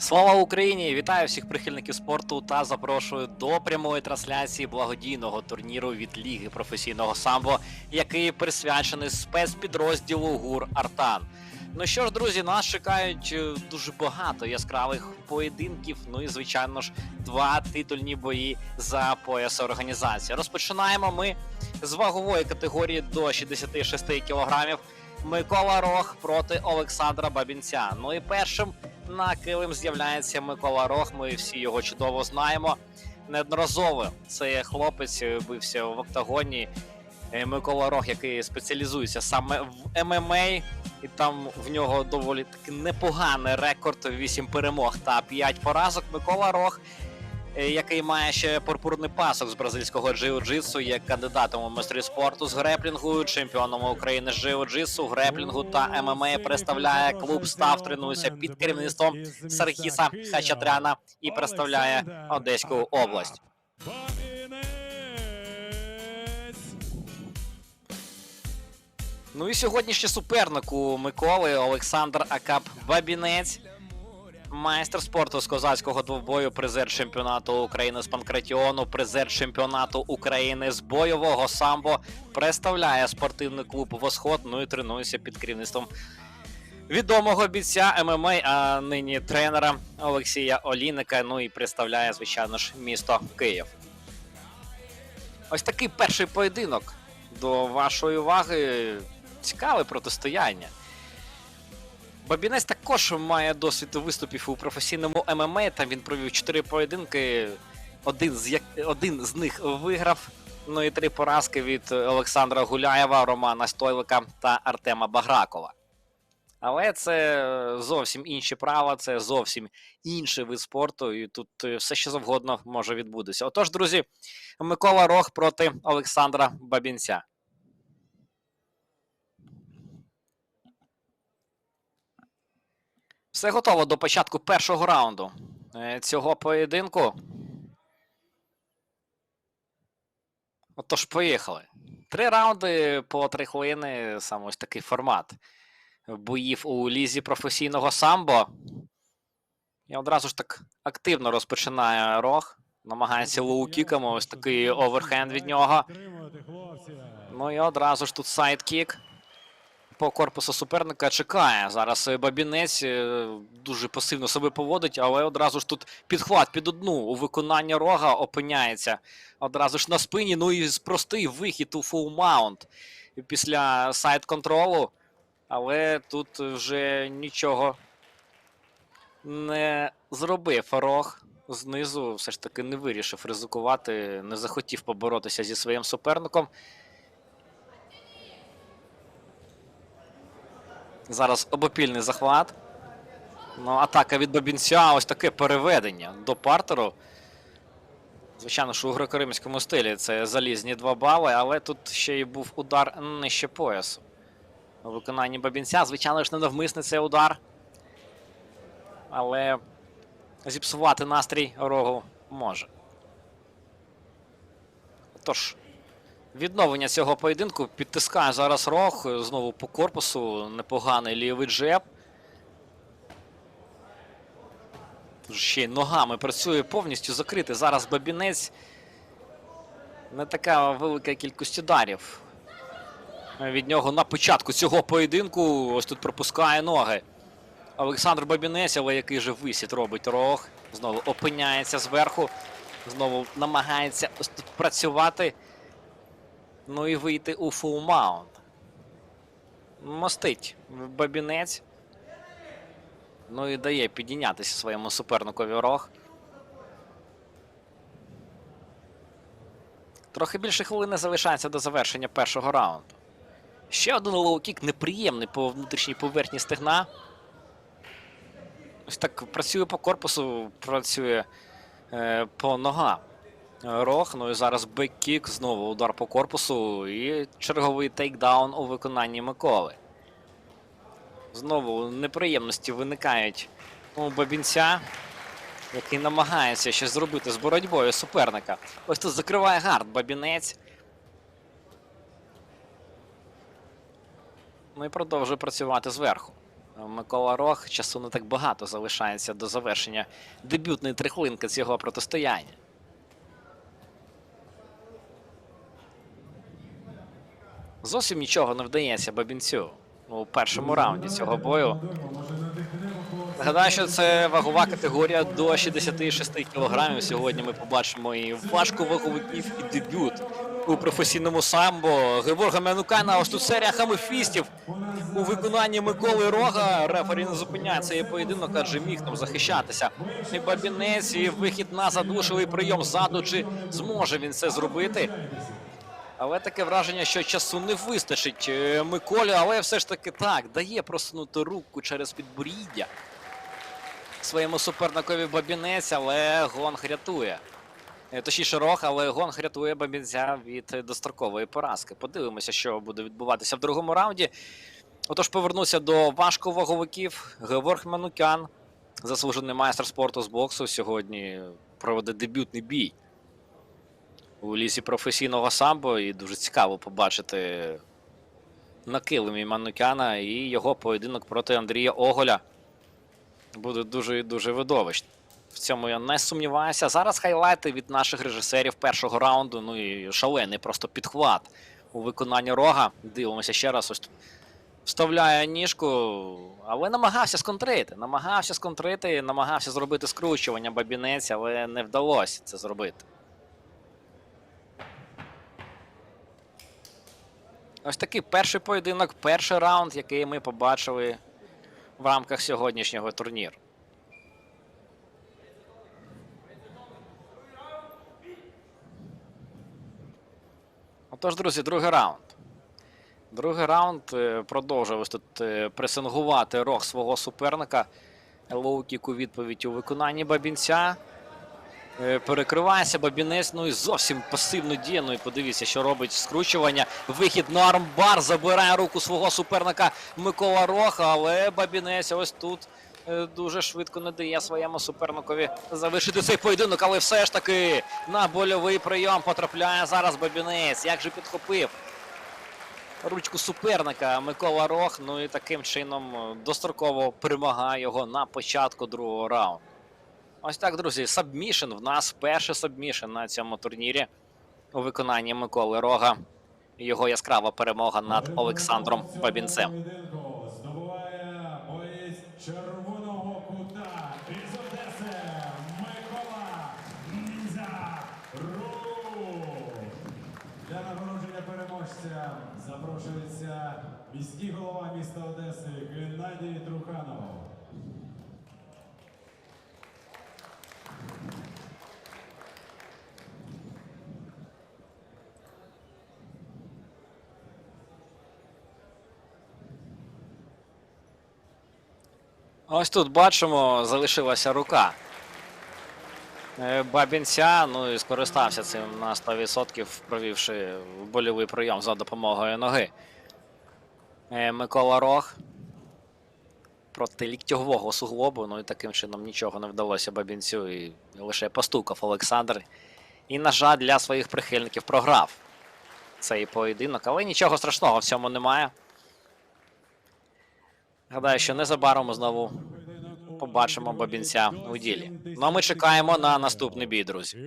Слава Україні! Вітаю всіх прихильників спорту та запрошую до прямої трансляції благодійного турніру від Ліги професійного самбо, який присвячений спецпідрозділу ГУР Артан. Ну що ж, друзі, нас чекають е, дуже багато яскравих поєдинків. Ну і звичайно ж, два титульні бої за пояс організації. Розпочинаємо ми з вагової категорії до 66 кілограмів. Микола Рох проти Олександра Бабінця. Ну і першим на килим з'являється Микола Рох. Ми всі його чудово знаємо. Неодноразово цей хлопець бився в октагоні. Е, Микола Рох, який спеціалізується саме в ММА, і там в нього доволі таки непоганий рекорд: 8 перемог та 5 поразок. Микола Рох, який має ще пурпурний пасок з бразильського джиу-джитсу, є кандидатом у майстри спорту з греплінгу, чемпіоном України з джиу-джитсу, греплінгу та ММА представляє клуб став тренується під керівництвом Саркіса Хачатряна і представляє Одеську область. Ну і сьогоднішній суперник у Миколи Олександр Акап Бабінець. Майстер спорту з козацького двобою, призер чемпіонату України з панкратіону, призер чемпіонату України з бойового самбо, представляє спортивний клуб Восход. Ну і тренується під керівництвом відомого бійця ММА, а нині тренера Олексія Оліника. Ну і представляє, звичайно ж, місто Київ. Ось такий перший поєдинок до вашої уваги. Цікаве протистояння. Бабінець також має досвід виступів у професійному ММА. Там він провів 4 поєдинки. Один з, як... один з них виграв. Ну і три поразки від Олександра Гуляєва, Романа Стойлика та Артема Багракова. Але це зовсім інші права, це зовсім інший вид спорту, і тут все що завгодно може відбутися. Отож, друзі, Микола Рох проти Олександра Бабінця. Все готово до початку першого раунду е, цього поєдинку. Отож, поїхали. Три раунди по три хвилини. Саме ось такий формат боїв у лізі професійного самбо. І одразу ж так активно розпочинає рог. Намагається лоу-кіками, ось такий оверхенд від нього. Ну і одразу ж тут сайдкік по корпусу суперника чекає. Зараз е, бабінець е, дуже пасивно себе поводить, але одразу ж тут підхват під одну у виконанні рога опиняється. Одразу ж на спині. Ну і простий вихід у фул маунт після сайд контролу. Але тут вже нічого не зробив рог. Знизу все ж таки не вирішив ризикувати, не захотів поборотися зі своїм суперником. Зараз обопільний захват. Ну, атака від Бабінця. Ось таке переведення до партеру. Звичайно, що у греко-римському стилі це залізні 2 бали, але тут ще й був удар нижче поясу. У виконанні Бабінця. Звичайно ж, ненавмисний цей удар. Але зіпсувати настрій рогу може. Тож, Відновлення цього поєдинку підтискає зараз рог. Знову по корпусу. Непоганий лівий джеб. Ще й ногами працює повністю закритий. Зараз бабінець. Не така велика кількість ударів. Від нього на початку цього поєдинку. Ось тут пропускає ноги. Олександр Бабінець, але який же висід робить рог. Знову опиняється зверху. Знову намагається ось тут працювати. Ну і вийти у фул маунт. Мостить бабінець. Ну і дає підійнятися своєму суперникові рог. Трохи більше хвилини залишається до завершення першого раунду. Ще один лоу-кік неприємний по внутрішній поверхні стегна. Ось так працює по корпусу, працює е, по ногам. Рог, ну і зараз бек-кік, знову удар по корпусу і черговий тейкдаун у виконанні Миколи. Знову неприємності виникають у бабінця, який намагається щось зробити з боротьбою суперника. Ось тут закриває гард бабінець. Ну і продовжує працювати зверху. Микола Рох. Часу не так багато залишається до завершення дебютної трихлинки цього протистояння. Зовсім нічого не вдається бабінцю у першому раунді цього бою. Нагадаю, що це вагова категорія до 66 кг. Сьогодні ми побачимо і важковаговиків, і дебют у професійному самбо. Геворга Менукана, ось тут серія хамефістів у виконанні Миколи Рога. Рефері не зупиняє цей поєдинок, адже міг там захищатися. І Бабінець, і вихід на задушевий прийом ззаду. Чи зможе він це зробити? Але таке враження, що часу не вистачить е, Миколі, але все ж таки так, дає просунути руку через підборіддя своєму суперникові Бабінець, але Гонг рятує. Е, Точніше, Рох, але Гонг рятує Бабінця від дострокової поразки. Подивимося, що буде відбуватися в другому раунді. Отож, повернуся до важковаговиків. Геворг Манукян, заслужений майстер спорту з боксу, сьогодні проведе дебютний бій у лісі професійного самбо. І дуже цікаво побачити на килимі Манукяна і його поєдинок проти Андрія Оголя. Буде дуже і дуже видовищно. В цьому я не сумніваюся. Зараз хайлайти від наших режисерів першого раунду. Ну і шалений просто підхват у виконанні рога. Дивимося ще раз. Ось вставляє ніжку, але намагався сконтрити. Намагався сконтрити, намагався зробити скручування бабінець, але не вдалося це зробити. Ось такий перший поєдинок, перший раунд, який ми побачили в рамках сьогоднішнього турніру. Отож, друзі, другий раунд. Другий раунд е, продовжує ось тут е, пресингувати рог свого суперника. Лоукік у відповідь у виконанні бабінця. Е, Перекривається бабінець, ну і зовсім пасивно діє. Ну і подивіться, що робить скручування. Вихід на армбар забирає руку свого суперника Микола Рох, але бабінець ось тут е, дуже швидко не дає своєму суперникові завершити цей поєдинок, але все ж таки на больовий прийом потрапляє зараз бабінець. Як же підхопив ручку суперника Микола Рох. Ну і таким чином е, достроково перемагає його на початку другого раунду. Ось так, друзі, сабмішн. В нас перший сабмішн на цьому турнірі у виконанні Миколи Рога. Його яскрава перемога над Олександром Бабінцем. Із Одеси Микола Ніза Рух. Для переможця запрошується міський голова міста Одеси Геннадій Труханов. Ось тут бачимо, залишилася рука. е, Бабінця, ну і скористався цим на 100%, провівши больовий прийом за допомогою ноги. Е, Микола Рох проти ліктьового суглобу, ну і таким чином нічого не вдалося Бабінцю, і лише постукав Олександр. І, на жаль, для своїх прихильників програв цей поєдинок, але нічого страшного в цьому немає. Гадаю, що незабаром знову побачимо бабінця у ділі. Ну а ми чекаємо на наступний бій, друзі.